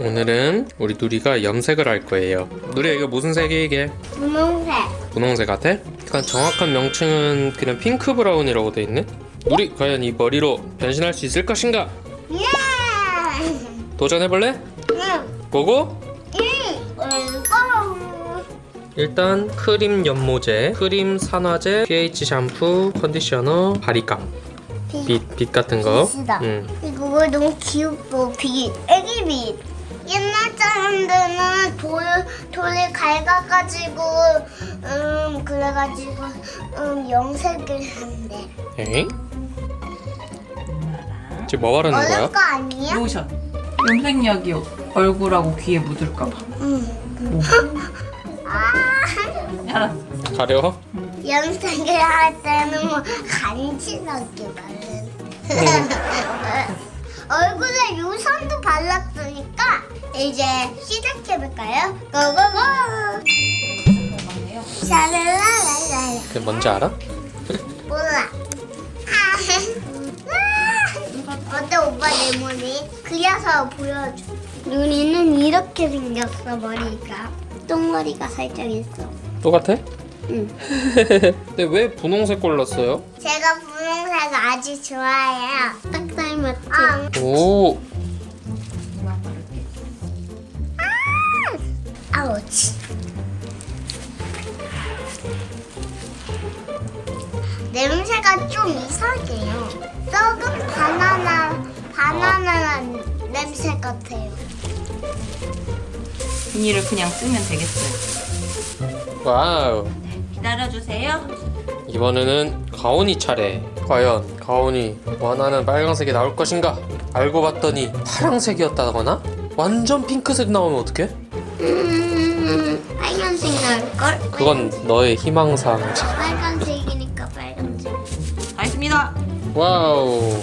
오늘은 우리 누리가 염색을 할 거예요. 누리야 이거 무슨 색이 이게? 분홍색. 분홍색 같아? 약간 정확한 명칭은 그냥 핑크 브라운이라고 돼 있네. 누리 과연 이 머리로 변신할 수 있을 것인가? 예! 도전해 볼래? 응. 고고? 응. 이거. 일단 크림 연모제, 크림 산화제, pH 샴푸, 컨디셔너, 바리감, 빛, 빛 같은 거. 빛이다. 응. 이거 너무 귀엽고 빛. 애기 빛. 옛날 사람들은 돌 돌을 갈가가지고 음 그래가지고 음 염색을 한대. 에잉? 지금 뭐 바르는 어려울 거야? 거 아니야? 로션. 염색약이 얼굴하고 귀에 묻을까봐. 응. 아. 알았어. 가려워? 염색을 할 때는 뭐 간지나게 바르는. 얼굴에 유선도 발랐으니까 이제 시작해볼까요? 고고고! 샤랄라랄라 그게 뭔지 알아? 몰라. 아. 어때 오빠 내 머리? 그려서 보여줘. 눈이는 이렇게 생겼어 머리가. 똥머리가 살짝 있어. 똑같아? 응. 근데 왜 분홍색 골랐어요? 제가 분홍색 아주 좋아해요. 딱 닮았지? 아, 오, 아우치. 냄새가 좀 이상해요. 썩은 바나나, 바나나 냄새 같아요. 비닐을 그냥 쓰면 되겠어요. 와우. 기다려주세요. 이번에는 가온이 차례. 과연 가온이 원하는 빨간색이 나올 것인가? 알고 봤더니 파랑색이었다거나? 완전 핑크색 나오면 어떡해? 음, 빨간색 나올걸? 그건 너의 희망사항이지. 빨간색이니까 빨간색. 다 했습니다. 와우.